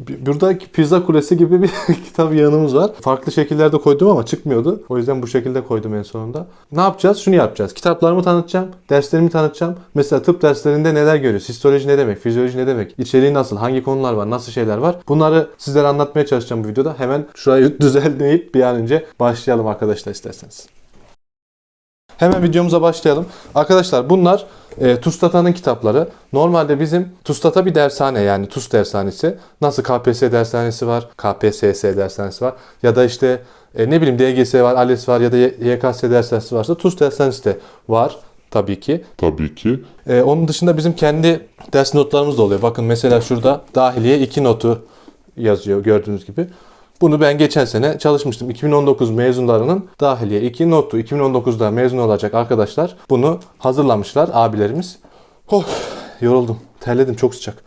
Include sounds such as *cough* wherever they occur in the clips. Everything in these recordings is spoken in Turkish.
Buradaki pizza kulesi gibi bir *laughs* kitap yanımız var. Farklı şekillerde koydum ama çıkmıyordu. O yüzden bu şekilde koydum en sonunda. Ne yapacağız? Şunu yapacağız. Kitaplarımı tanıtacağım. Derslerimi tanıtacağım. Mesela tıp derslerinde neler görüyoruz? Histoloji ne demek? Fizyoloji ne demek? İçeriği nasıl? Hangi konular var? Nasıl şeyler var? Bunları sizlere anlatmaya çalışacağım bu videoda. Hemen şurayı *laughs* düzenleyip bir an önce başlayalım arkadaşlar isterseniz. Hemen videomuza başlayalım. Arkadaşlar bunlar e, TUSTATA'nın kitapları. Normalde bizim TUSTATA bir dershane yani TUS dershanesi. Nasıl KPSS dershanesi var, KPSS dershanesi var ya da işte e, ne bileyim DGS var, ALES var ya da YKS dershanesi varsa TUS dershanesi de var tabii ki. Tabii ki. Ee, onun dışında bizim kendi ders notlarımız da oluyor. Bakın mesela şurada dahiliye 2 notu yazıyor gördüğünüz gibi. Bunu ben geçen sene çalışmıştım. 2019 mezunlarının dahiliye 2 notu. 2019'da mezun olacak arkadaşlar bunu hazırlamışlar abilerimiz. Oh, yoruldum. Terledim çok sıcak.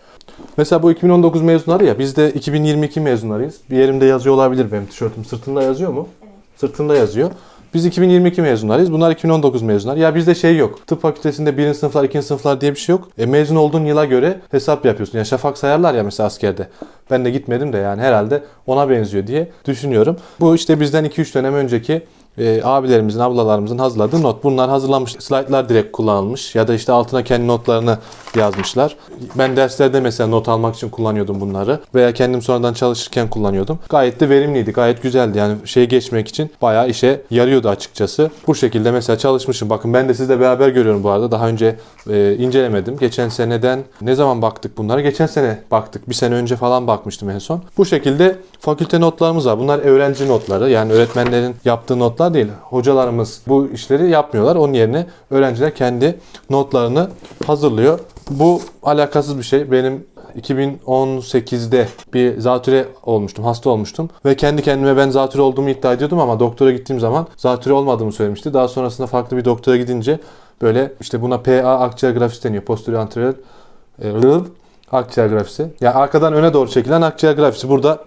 Mesela bu 2019 mezunları ya biz de 2022 mezunlarıyız. Bir yerimde yazıyor olabilir benim tişörtüm. Sırtında yazıyor mu? Sırtında yazıyor. Biz 2022 mezunlarıyız. Bunlar 2019 mezunlar. Ya bizde şey yok. Tıp fakültesinde birinci sınıflar, ikinci sınıflar diye bir şey yok. E, mezun olduğun yıla göre hesap yapıyorsun. Ya şafak sayarlar ya mesela askerde. Ben de gitmedim de yani herhalde ona benziyor diye düşünüyorum. Bu işte bizden 2-3 dönem önceki e, abilerimizin, ablalarımızın hazırladığı not. Bunlar hazırlanmış. Slaytlar direkt kullanılmış. Ya da işte altına kendi notlarını yazmışlar. Ben derslerde mesela not almak için kullanıyordum bunları. Veya kendim sonradan çalışırken kullanıyordum. Gayet de verimliydi. Gayet güzeldi. Yani şey geçmek için bayağı işe yarıyordu açıkçası. Bu şekilde mesela çalışmışım. Bakın ben de sizle beraber görüyorum bu arada. Daha önce e, incelemedim. Geçen seneden ne zaman baktık bunlara? Geçen sene baktık. Bir sene önce falan bakmıştım en son. Bu şekilde fakülte notlarımız var. Bunlar öğrenci notları. Yani öğretmenlerin yaptığı notlar değil. Hocalarımız bu işleri yapmıyorlar. Onun yerine öğrenciler kendi notlarını hazırlıyor. Bu alakasız bir şey. Benim 2018'de bir zatüre olmuştum, hasta olmuştum ve kendi kendime ben zatüre olduğumu iddia ediyordum ama doktora gittiğim zaman zatüre olmadığımı söylemişti. Daha sonrasında farklı bir doktora gidince böyle işte buna PA akciğer grafisi deniyor. Posterior anterior e, akciğer grafisi. Yani arkadan öne doğru çekilen akciğer grafisi. Burada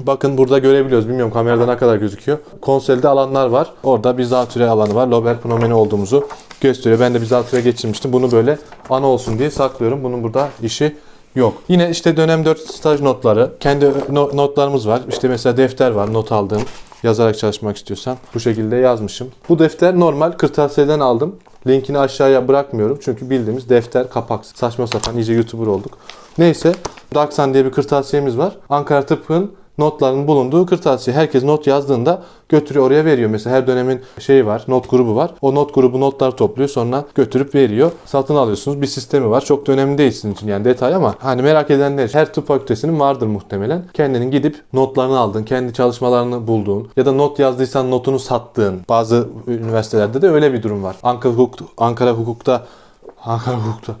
Bakın burada görebiliyoruz. Bilmiyorum kamerada ne kadar gözüküyor. Konselde alanlar var. Orada bir zatüre alanı var. Lober pneumoni olduğumuzu gösteriyor. Ben de bir zatüre geçirmiştim. Bunu böyle ana olsun diye saklıyorum. Bunun burada işi yok. Yine işte dönem 4 staj notları. Kendi no- notlarımız var. İşte mesela defter var not aldığım. Yazarak çalışmak istiyorsan bu şekilde yazmışım. Bu defter normal kırtasiyeden aldım. Linkini aşağıya bırakmıyorum. Çünkü bildiğimiz defter kapak. Saçma sapan iyice YouTuber olduk. Neyse. Daksan diye bir kırtasiyemiz var. Ankara Tıpkı'nın notların bulunduğu kırtasiye. Herkes not yazdığında götürüyor oraya veriyor. Mesela her dönemin şeyi var, not grubu var. O not grubu notlar topluyor sonra götürüp veriyor. Satın alıyorsunuz. Bir sistemi var. Çok da önemli değil sizin için yani detay ama hani merak edenler her tıp fakültesinin vardır muhtemelen. Kendinin gidip notlarını aldığın, kendi çalışmalarını bulduğun ya da not yazdıysan notunu sattığın bazı üniversitelerde de öyle bir durum var. Ankara Hukuk, Ankara Hukuk'ta Ankara Hukuk'ta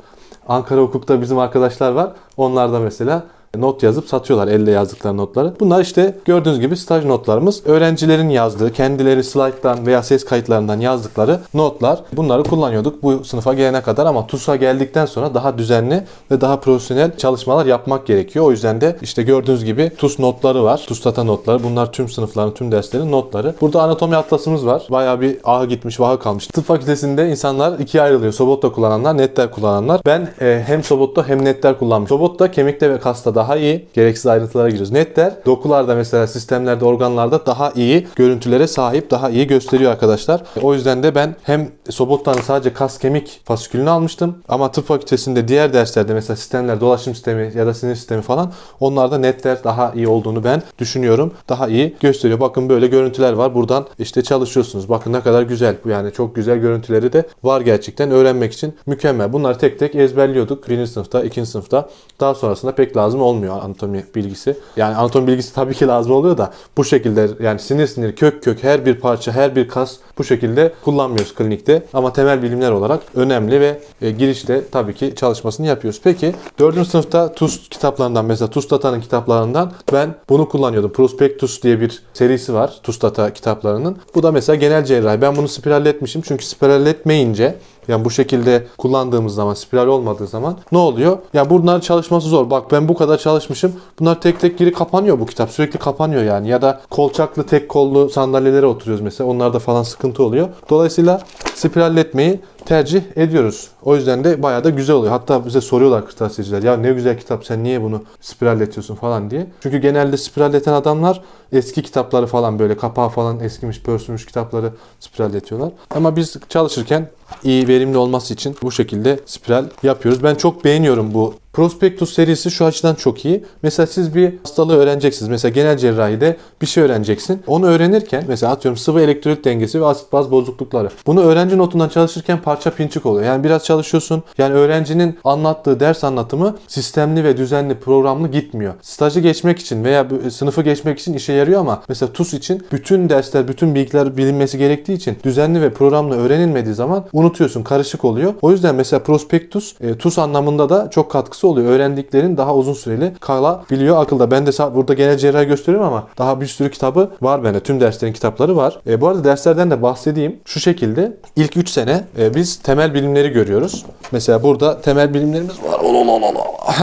Ankara Hukuk'ta bizim arkadaşlar var. Onlar da mesela not yazıp satıyorlar elle yazdıkları notları. Bunlar işte gördüğünüz gibi staj notlarımız. Öğrencilerin yazdığı, kendileri slayttan veya ses kayıtlarından yazdıkları notlar. Bunları kullanıyorduk bu sınıfa gelene kadar ama TUS'a geldikten sonra daha düzenli ve daha profesyonel çalışmalar yapmak gerekiyor. O yüzden de işte gördüğünüz gibi TUS notları var. TUS data notları. Bunlar tüm sınıfların, tüm derslerin notları. Burada anatomi atlasımız var. Bayağı bir ahı gitmiş, vahı kalmış. Tıp fakültesinde insanlar ikiye ayrılıyor. Sobotta kullananlar, netler kullananlar. Ben e, hem Sobotta hem netler kullanmışım. Sobotta kemikte ve kasta daha iyi. Gereksiz ayrıntılara giriyoruz. Netler dokularda mesela sistemlerde, organlarda daha iyi görüntülere sahip, daha iyi gösteriyor arkadaşlar. O yüzden de ben hem Sobotta'nın sadece kas kemik fasikülünü almıştım ama tıp fakültesinde diğer derslerde mesela sistemler, dolaşım sistemi ya da sinir sistemi falan onlarda netler daha iyi olduğunu ben düşünüyorum. Daha iyi gösteriyor. Bakın böyle görüntüler var. Buradan işte çalışıyorsunuz. Bakın ne kadar güzel. Yani çok güzel görüntüleri de var gerçekten. Öğrenmek için mükemmel. Bunları tek tek ezberliyorduk. Birinci sınıfta, ikinci sınıfta. Daha sonrasında pek lazım olmuyor anatomi bilgisi. Yani anatomi bilgisi tabii ki lazım oluyor da bu şekilde yani sinir sinir kök kök her bir parça her bir kas bu şekilde kullanmıyoruz klinikte. Ama temel bilimler olarak önemli ve e, girişte tabii ki çalışmasını yapıyoruz. Peki 4. sınıfta TUS kitaplarından mesela TUS Data'nın kitaplarından ben bunu kullanıyordum. Prospectus diye bir serisi var TUS Data kitaplarının. Bu da mesela genel cerrahi. Ben bunu spiralletmişim çünkü spiralletmeyince yani bu şekilde kullandığımız zaman, spiral olmadığı zaman ne oluyor? Ya bunlar çalışması zor. Bak ben bu kadar çalışmışım. Bunlar tek tek geri kapanıyor bu kitap. Sürekli kapanıyor yani. Ya da kolçaklı tek kollu sandalyelere oturuyoruz mesela. Onlarda falan sıkıntı oluyor. Dolayısıyla spiralletmeyi tercih ediyoruz. O yüzden de bayağı da güzel oluyor. Hatta bize soruyorlar kırtasiyeciler ya ne güzel kitap sen niye bunu spiralletiyorsun falan diye. Çünkü genelde spiralleten adamlar eski kitapları falan böyle kapağı falan eskimiş pörsümüş kitapları spiralletiyorlar. Ama biz çalışırken iyi verimli olması için bu şekilde spiral yapıyoruz. Ben çok beğeniyorum bu Prospektus serisi şu açıdan çok iyi. Mesela siz bir hastalığı öğreneceksiniz. Mesela genel cerrahide bir şey öğreneceksin. Onu öğrenirken mesela atıyorum sıvı elektrolit dengesi ve asit baz bozuklukları. Bunu öğrenci notundan çalışırken parça pinçik oluyor. Yani biraz çalışıyorsun. Yani öğrencinin anlattığı ders anlatımı sistemli ve düzenli programlı gitmiyor. Stajı geçmek için veya bu- sınıfı geçmek için işe yarıyor ama mesela TUS için bütün dersler, bütün bilgiler bilinmesi gerektiği için düzenli ve programlı öğrenilmediği zaman unutuyorsun, karışık oluyor. O yüzden mesela prospektus e, TUS anlamında da çok katkısı oluyor. Öğrendiklerin daha uzun süreli kalabiliyor akılda. Ben de burada genel cerrahi gösteriyorum ama daha bir sürü kitabı var bende. Tüm derslerin kitapları var. E, bu arada derslerden de bahsedeyim. Şu şekilde ilk 3 sene e, biz temel bilimleri görüyoruz. Mesela burada temel bilimlerimiz var.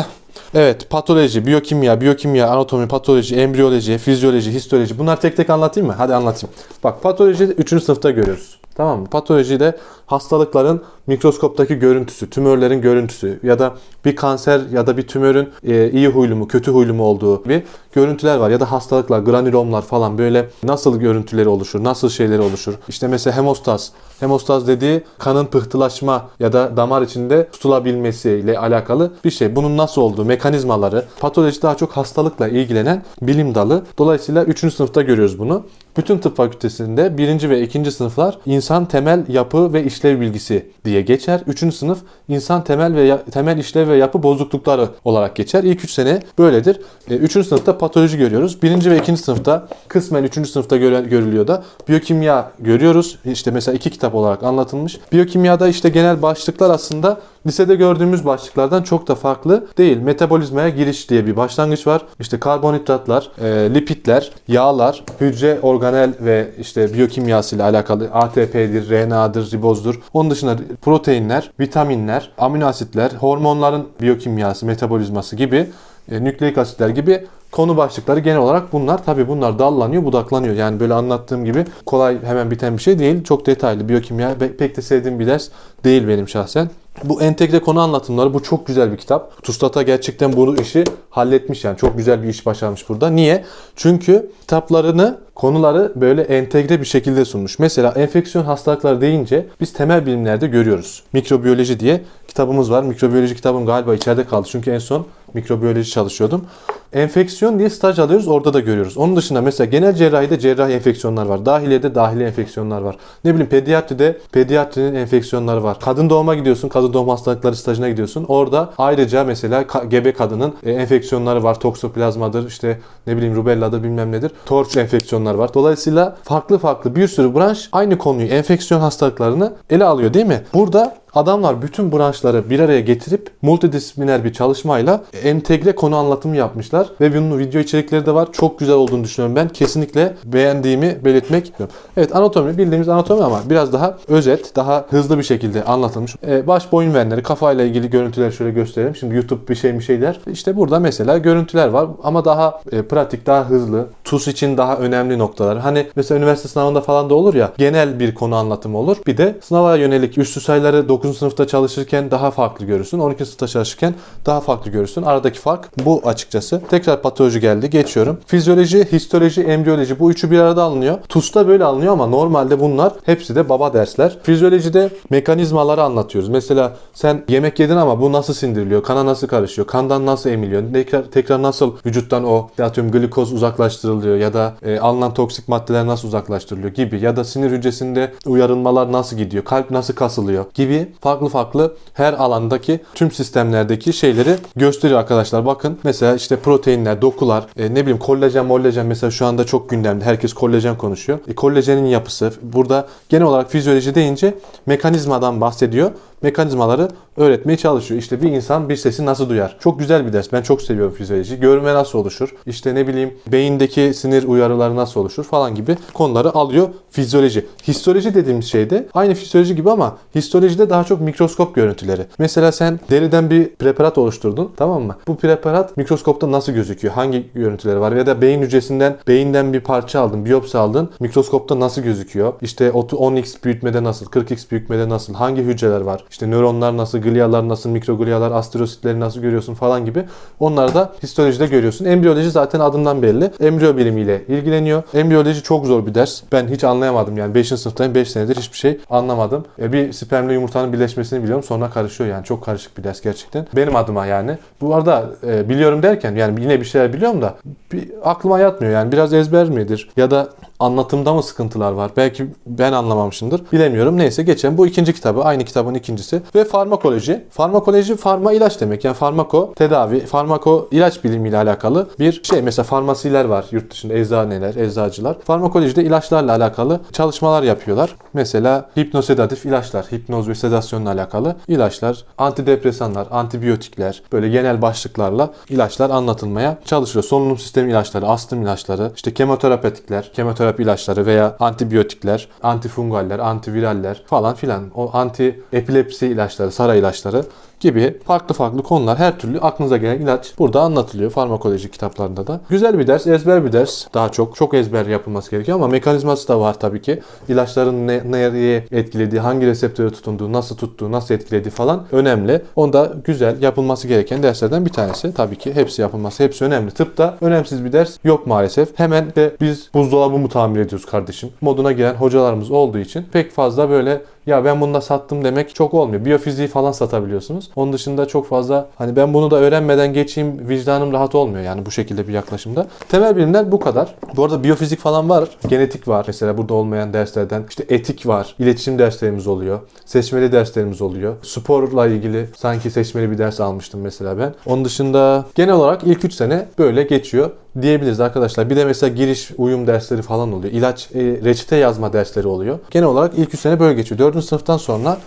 *laughs* Evet, patoloji, biyokimya, biyokimya, anatomi, patoloji, embriyoloji, fizyoloji, histoloji. Bunlar tek tek anlatayım mı? Hadi anlatayım. Bak patoloji 3. sınıfta görüyoruz. Tamam mı? Patolojide hastalıkların mikroskoptaki görüntüsü, tümörlerin görüntüsü ya da bir kanser ya da bir tümörün e, iyi huylu mu, kötü huylu mu olduğu bir görüntüler var. Ya da hastalıklar, granülomlar falan böyle nasıl görüntüleri oluşur, nasıl şeyleri oluşur. İşte mesela hemostaz. Hemostaz dediği kanın pıhtılaşma ya da damar içinde tutulabilmesiyle alakalı bir şey. Bunun nasıl olduğu, mekanizmaları. Patoloji daha çok hastalıkla ilgilenen bilim dalı. Dolayısıyla 3. sınıfta görüyoruz bunu. Bütün tıp fakültesinde 1. ve 2. sınıflar insan temel yapı ve işlev bilgisi diye geçer. 3. sınıf insan temel ve temel işlev ve yapı bozuklukları olarak geçer. İlk 3 sene böyledir. 3. sınıfta patoloji görüyoruz. 1. ve 2. sınıfta kısmen 3. sınıfta göre- görülüyor da biyokimya görüyoruz. İşte mesela iki kitap olarak anlatılmış. Biyokimyada işte genel başlıklar aslında lisede gördüğümüz başlıklardan çok da farklı değil. Metabolizmaya giriş diye bir başlangıç var. İşte karbonhidratlar, e, lipidler, yağlar, hücre organel ve işte biyokimyası ile alakalı ATP'dir, RNA'dır, ribozdur. Onun dışında proteinler, vitaminler, amino asitler, hormonların biyokimyası, metabolizması gibi e, nükleik asitler gibi konu başlıkları genel olarak bunlar. Tabi bunlar dallanıyor, budaklanıyor. Yani böyle anlattığım gibi kolay hemen biten bir şey değil. Çok detaylı biyokimya pe- pek de sevdiğim bir ders değil benim şahsen. Bu entegre konu anlatımları bu çok güzel bir kitap. Tustata gerçekten bu işi halletmiş yani. Çok güzel bir iş başarmış burada. Niye? Çünkü kitaplarını, konuları böyle entegre bir şekilde sunmuş. Mesela enfeksiyon hastalıkları deyince biz temel bilimlerde görüyoruz. Mikrobiyoloji diye kitabımız var. Mikrobiyoloji kitabım galiba içeride kaldı. Çünkü en son mikrobiyoloji çalışıyordum. Enfeksiyon diye staj alıyoruz. Orada da görüyoruz. Onun dışında mesela genel cerrahide cerrahi enfeksiyonlar var. Dahiliyede dahili enfeksiyonlar var. Ne bileyim pediatride pediatrinin enfeksiyonları var. Kadın doğuma gidiyorsun. Kadın doğum hastalıkları stajına gidiyorsun. Orada ayrıca mesela gebe kadının e, enfeksiyonları var. Toksoplazmadır işte ne bileyim rubelladır bilmem nedir. Torç enfeksiyonlar var. Dolayısıyla farklı farklı bir sürü branş aynı konuyu enfeksiyon hastalıklarını ele alıyor değil mi? Burada Adamlar bütün branşları bir araya getirip multidisipliner bir çalışmayla entegre konu anlatımı yapmışlar. Ve bunun video içerikleri de var. Çok güzel olduğunu düşünüyorum ben. Kesinlikle beğendiğimi belirtmek istiyorum. Evet anatomi bildiğimiz anatomi ama biraz daha özet, daha hızlı bir şekilde anlatılmış. Ee, baş boyun venleri, kafayla ilgili görüntüler şöyle gösterelim. Şimdi YouTube bir şey bir şey der. İşte burada mesela görüntüler var ama daha e, pratik, daha hızlı. TUS için daha önemli noktalar. Hani mesela üniversite sınavında falan da olur ya genel bir konu anlatımı olur. Bir de sınava yönelik üstü sayıları 9. sınıfta çalışırken daha farklı görürsün. 12. sınıfta çalışırken daha farklı görürsün. Aradaki fark bu açıkçası. Tekrar patoloji geldi. Geçiyorum. Fizyoloji, histoloji, embriyoloji bu üçü bir arada alınıyor. TUS'ta böyle alınıyor ama normalde bunlar hepsi de baba dersler. Fizyolojide mekanizmaları anlatıyoruz. Mesela sen yemek yedin ama bu nasıl sindiriliyor? Kana nasıl karışıyor? Kandan nasıl emiliyor? Tekrar, tekrar nasıl vücuttan o atıyorum glikoz uzaklaştırılıyor ya da e, alınan toksik maddeler nasıl uzaklaştırılıyor gibi ya da sinir hücresinde uyarılmalar nasıl gidiyor? Kalp nasıl kasılıyor? gibi farklı farklı her alandaki tüm sistemlerdeki şeyleri gösteriyor arkadaşlar. Bakın mesela işte proteinler, dokular, e, ne bileyim kollajen, mollajen mesela şu anda çok gündemde. Herkes kollajen konuşuyor. E, kollajenin yapısı. Burada genel olarak fizyoloji deyince mekanizmadan bahsediyor. Mekanizmaları öğretmeye çalışıyor. İşte bir insan bir sesi nasıl duyar? Çok güzel bir ders. Ben çok seviyorum fizyoloji. Görme nasıl oluşur? İşte ne bileyim beyindeki sinir uyarıları nasıl oluşur falan gibi konuları alıyor fizyoloji. Histoloji dediğimiz şey de aynı fizyoloji gibi ama histolojide daha çok mikroskop görüntüleri. Mesela sen deriden bir preparat oluşturdun tamam mı? Bu preparat mikroskopta nasıl gözüküyor? Hangi görüntüleri var? Ya da beyin hücresinden beyinden bir parça aldın, biyopsi aldın. Mikroskopta nasıl gözüküyor? İşte 10x büyütmede nasıl? 40x büyütmede nasıl? Hangi hücreler var? İşte nöronlar nasıl? Glialar nasıl? Mikroglialar, astrositleri nasıl görüyorsun falan gibi. Onları da histolojide görüyorsun. Embriyoloji zaten adından belli. Embriyo bilimiyle ilgileniyor. Embriyoloji çok zor bir ders. Ben hiç anlayamadım yani 5. sınıftayım 5 senedir hiçbir şey anlamadım. E, bir spermle yumurtanın birleşmesini biliyorum sonra karışıyor yani çok karışık bir ders gerçekten. Benim adıma yani. Bu arada e, biliyorum derken yani yine bir şeyler biliyorum da bir aklıma yatmıyor yani biraz ezber midir ya da anlatımda mı sıkıntılar var? Belki ben anlamamışımdır. Bilemiyorum. Neyse geçelim. Bu ikinci kitabı. Aynı kitabın ikincisi. Ve farmakoloji. Farmakoloji farma ilaç demek. Yani farmako tedavi, farmako ilaç bilimiyle alakalı bir şey. Mesela farmasiler var yurt dışında. Eczaneler, eczacılar. Farmakolojide ilaçlarla alakalı çalışmalar yapıyorlar. Mesela hipnosedatif ilaçlar, hipnoz ve sedasyonla alakalı ilaçlar, antidepresanlar, antibiyotikler, böyle genel başlıklarla ilaçlar anlatılmaya çalışıyor. Solunum sistemi ilaçları, astım ilaçları, işte kemoterapetikler, kemoterapi ilaçları veya antibiyotikler, antifungaller, antiviraller falan filan. O anti epilepsi ilaçları, saray ilaçları gibi farklı farklı konular her türlü aklınıza gelen ilaç burada anlatılıyor farmakoloji kitaplarında da. Güzel bir ders, ezber bir ders. Daha çok çok ezber yapılması gerekiyor ama mekanizması da var tabii ki. İlaçların ne, nereye etkilediği, hangi reseptöre tutunduğu, nasıl tuttuğu, nasıl etkilediği falan önemli. Onda güzel yapılması gereken derslerden bir tanesi. Tabii ki hepsi yapılması, hepsi önemli. Tıpta önemsiz bir ders yok maalesef. Hemen de biz buzdolabı tamir ediyoruz kardeşim? Moduna giren hocalarımız olduğu için pek fazla böyle ya ben bunu da sattım demek çok olmuyor. Biyofiziği falan satabiliyorsunuz. Onun dışında çok fazla hani ben bunu da öğrenmeden geçeyim vicdanım rahat olmuyor yani bu şekilde bir yaklaşımda. Temel bilimler bu kadar. Bu arada biyofizik falan var. Genetik var. Mesela burada olmayan derslerden. işte etik var. İletişim derslerimiz oluyor. Seçmeli derslerimiz oluyor. Sporla ilgili sanki seçmeli bir ders almıştım mesela ben. Onun dışında genel olarak ilk 3 sene böyle geçiyor diyebiliriz arkadaşlar. Bir de mesela giriş uyum dersleri falan oluyor. İlaç, e, reçete yazma dersleri oluyor. Genel olarak ilk 3 sene böyle geçiyor. 4. sınıftan sonra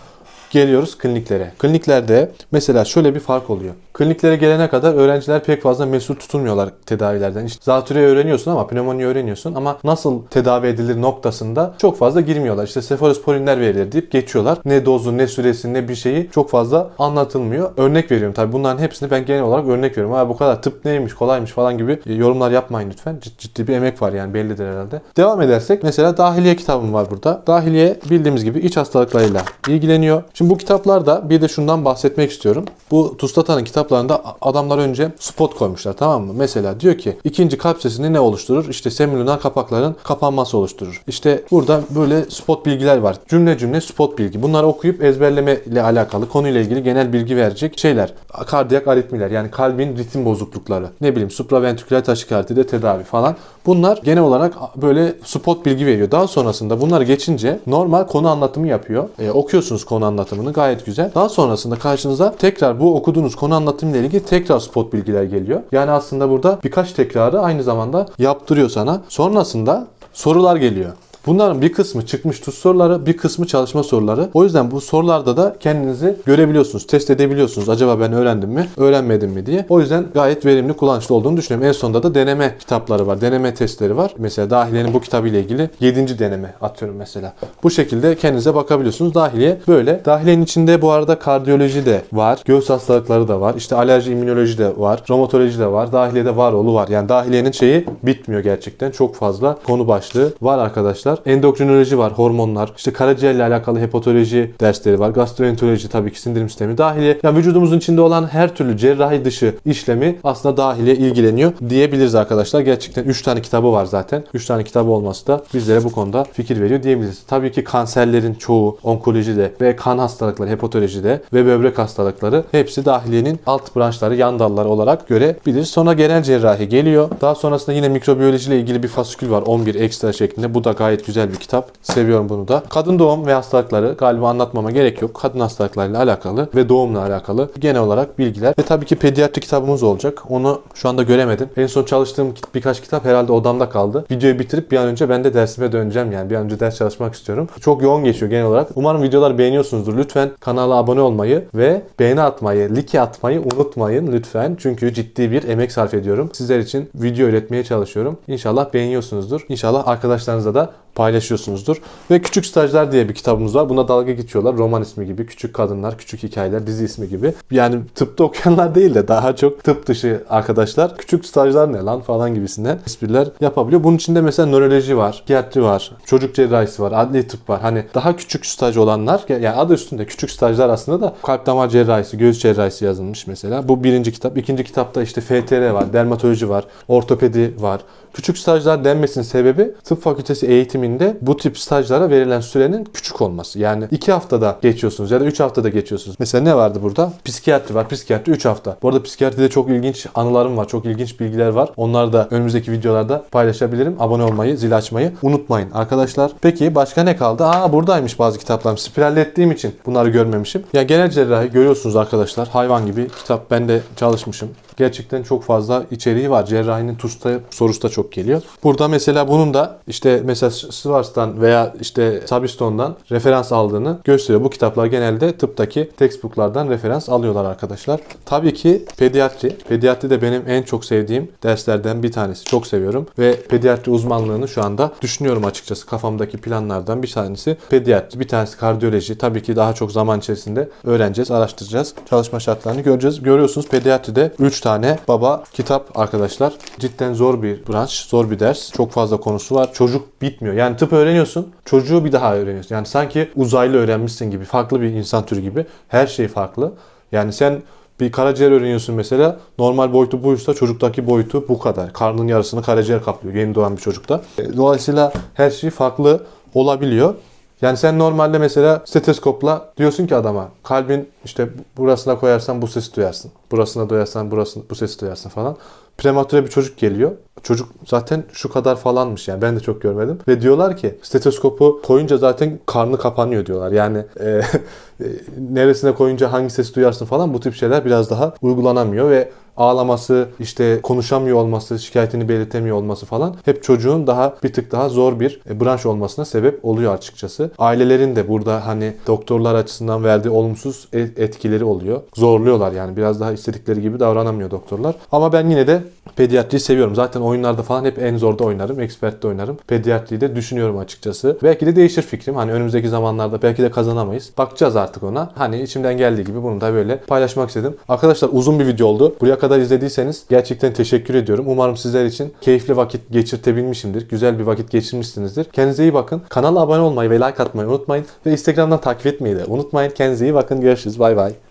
geliyoruz kliniklere. Kliniklerde mesela şöyle bir fark oluyor. Kliniklere gelene kadar öğrenciler pek fazla mesul tutulmuyorlar tedavilerden. İşte zatürreyi öğreniyorsun ama pnömoniyi öğreniyorsun ama nasıl tedavi edilir noktasında çok fazla girmiyorlar. İşte sefalosporinler verilir deyip geçiyorlar. Ne dozu, ne süresi, ne bir şeyi çok fazla anlatılmıyor. Örnek veriyorum tabii bunların hepsini ben genel olarak örnek veriyorum. Ha bu kadar tıp neymiş, kolaymış falan gibi yorumlar yapmayın lütfen. Cid- Ciddi bir emek var yani bellidir herhalde. Devam edersek mesela dahiliye kitabım var burada. Dahiliye bildiğimiz gibi iç hastalıklarıyla ilgileniyor. Şimdi bu kitaplarda bir de şundan bahsetmek istiyorum. Bu Tustata'nın kitaplarında adamlar önce spot koymuşlar tamam mı? Mesela diyor ki ikinci kalp sesini ne oluşturur? İşte semilunar kapakların kapanması oluşturur. İşte burada böyle spot bilgiler var. Cümle cümle spot bilgi. Bunları okuyup ezberleme ile alakalı konuyla ilgili genel bilgi verecek şeyler. Kardiyak aritmiler yani kalbin ritim bozuklukları. Ne bileyim supraventriküler taşikardide tedavi falan. Bunlar genel olarak böyle spot bilgi veriyor. Daha sonrasında bunları geçince normal konu anlatımı yapıyor. E, okuyorsunuz konu anlatımını gayet güzel. Daha sonrasında karşınıza tekrar bu okuduğunuz konu anlatımı ile ilgili tekrar spot bilgiler geliyor. Yani aslında burada birkaç tekrarı aynı zamanda yaptırıyor sana. Sonrasında sorular geliyor. Bunların bir kısmı çıkmış tuz soruları, bir kısmı çalışma soruları. O yüzden bu sorularda da kendinizi görebiliyorsunuz, test edebiliyorsunuz. Acaba ben öğrendim mi, öğrenmedim mi diye. O yüzden gayet verimli, kullanışlı olduğunu düşünüyorum. En sonunda da deneme kitapları var, deneme testleri var. Mesela Dahiliye'nin bu kitabı ile ilgili 7. deneme atıyorum mesela. Bu şekilde kendinize bakabiliyorsunuz. Dahiliye böyle. Dahiliyenin içinde bu arada kardiyoloji de var, göğüs hastalıkları da var, işte alerji, immünoloji de var, romatoloji de var, dahiliyede var oğlu var. Yani dahiliyenin şeyi bitmiyor gerçekten. Çok fazla konu başlığı var arkadaşlar. Endokrinoloji var, hormonlar, işte karaciğerle alakalı hepatoloji dersleri var, gastroenteroloji tabii ki sindirim sistemi, dahiliye. Yani vücudumuzun içinde olan her türlü cerrahi dışı işlemi aslında dahiliye ilgileniyor diyebiliriz arkadaşlar. Gerçekten 3 tane kitabı var zaten. 3 tane kitabı olması da bizlere bu konuda fikir veriyor diyebiliriz. Tabii ki kanserlerin çoğu onkolojide ve kan hastalıkları, hepatolojide ve böbrek hastalıkları hepsi dahiliyenin alt branşları, yan dalları olarak görebiliriz. Sonra genel cerrahi geliyor. Daha sonrasında yine mikrobiyoloji ile ilgili bir fasikül var 11 ekstra şeklinde. Bu da gayet Gayet güzel bir kitap. Seviyorum bunu da. Kadın doğum ve hastalıkları galiba anlatmama gerek yok. Kadın hastalıklarıyla alakalı ve doğumla alakalı genel olarak bilgiler. Ve tabii ki pediatri kitabımız olacak. Onu şu anda göremedim. En son çalıştığım birkaç kitap herhalde odamda kaldı. Videoyu bitirip bir an önce ben de dersime döneceğim yani. Bir an önce ders çalışmak istiyorum. Çok yoğun geçiyor genel olarak. Umarım videoları beğeniyorsunuzdur. Lütfen kanala abone olmayı ve beğeni atmayı, like atmayı unutmayın lütfen. Çünkü ciddi bir emek sarf ediyorum. Sizler için video üretmeye çalışıyorum. İnşallah beğeniyorsunuzdur. İnşallah arkadaşlarınızla da paylaşıyorsunuzdur. Ve Küçük Stajlar diye bir kitabımız var. Buna dalga geçiyorlar. Roman ismi gibi. Küçük Kadınlar, Küçük Hikayeler, dizi ismi gibi. Yani tıpta okuyanlar değil de daha çok tıp dışı arkadaşlar. Küçük stajlar ne lan falan gibisinden espriler yapabiliyor. Bunun içinde mesela nöroloji var, psikiyatri var, çocuk cerrahisi var, adli tıp var. Hani daha küçük staj olanlar yani adı üstünde küçük stajlar aslında da kalp damar cerrahisi, göğüs cerrahisi yazılmış mesela. Bu birinci kitap. İkinci kitapta işte FTR var, dermatoloji var, ortopedi var. Küçük stajlar denmesinin sebebi tıp fakültesi eğitiminde bu tip stajlara verilen sürenin küçük olması. Yani 2 haftada geçiyorsunuz ya da 3 haftada geçiyorsunuz. Mesela ne vardı burada? Psikiyatri var. Psikiyatri 3 hafta. Bu arada psikiyatride çok ilginç anılarım var. Çok ilginç bilgiler var. Onları da önümüzdeki videolarda paylaşabilirim. Abone olmayı, zil açmayı unutmayın arkadaşlar. Peki başka ne kaldı? Aa buradaymış bazı kitaplarım. Spirallettiğim için bunları görmemişim. Ya genel cerrahi görüyorsunuz arkadaşlar. Hayvan gibi kitap. Ben de çalışmışım. Gerçekten çok fazla içeriği var. Cerrahinin TUS'ta sorusu da çok geliyor. Burada mesela bunun da işte mesela Schwarz'tan veya işte Sabiston'dan referans aldığını gösteriyor. Bu kitaplar genelde tıptaki textbooklardan referans alıyorlar arkadaşlar. Tabii ki pediatri. Pediatri de benim en çok sevdiğim derslerden bir tanesi. Çok seviyorum ve pediatri uzmanlığını şu anda düşünüyorum açıkçası. Kafamdaki planlardan bir tanesi pediatri, bir tanesi kardiyoloji. Tabii ki daha çok zaman içerisinde öğreneceğiz, araştıracağız. Çalışma şartlarını göreceğiz. Görüyorsunuz pediatride 3 tane baba kitap arkadaşlar. Cidden zor bir branş, zor bir ders. Çok fazla konusu var. Çocuk bitmiyor. Yani tıp öğreniyorsun, çocuğu bir daha öğreniyorsun. Yani sanki uzaylı öğrenmişsin gibi, farklı bir insan türü gibi. Her şey farklı. Yani sen bir karaciğer öğreniyorsun mesela. Normal boyutu buysa çocuktaki boyutu bu kadar. Karnın yarısını karaciğer kaplıyor yeni doğan bir çocukta. E, Dolayısıyla her şey farklı olabiliyor. Yani sen normalde mesela steteskopla diyorsun ki adama kalbin işte burasına koyarsan bu sesi duyarsın. Burasına koyarsan burasını, bu sesi duyarsın falan. Prematüre bir çocuk geliyor. Çocuk zaten şu kadar falanmış yani ben de çok görmedim. Ve diyorlar ki stetoskopu koyunca zaten karnı kapanıyor diyorlar. Yani e, *laughs* e, neresine koyunca hangi sesi duyarsın falan bu tip şeyler biraz daha uygulanamıyor ve ağlaması, işte konuşamıyor olması, şikayetini belirtemiyor olması falan hep çocuğun daha bir tık daha zor bir e, branş olmasına sebep oluyor açıkçası. Ailelerin de burada hani doktorlar açısından verdiği olumsuz e- etkileri oluyor. Zorluyorlar yani biraz daha istedikleri gibi davranamıyor doktorlar. Ama ben yine de pediatriyi seviyorum. Zaten oyunlarda falan hep en zorda oynarım, expert'te oynarım. Pediatriyi de düşünüyorum açıkçası. Belki de değişir fikrim. Hani önümüzdeki zamanlarda belki de kazanamayız. Bakacağız artık ona. Hani içimden geldiği gibi bunu da böyle paylaşmak istedim. Arkadaşlar uzun bir video oldu. Buraya kadar izlediyseniz gerçekten teşekkür ediyorum. Umarım sizler için keyifli vakit geçirtebilmişimdir. Güzel bir vakit geçirmişsinizdir. Kendinize iyi bakın. Kanala abone olmayı ve like atmayı unutmayın. Ve Instagram'dan takip etmeyi de unutmayın. Kendinize iyi bakın. Görüşürüz. Bay bay.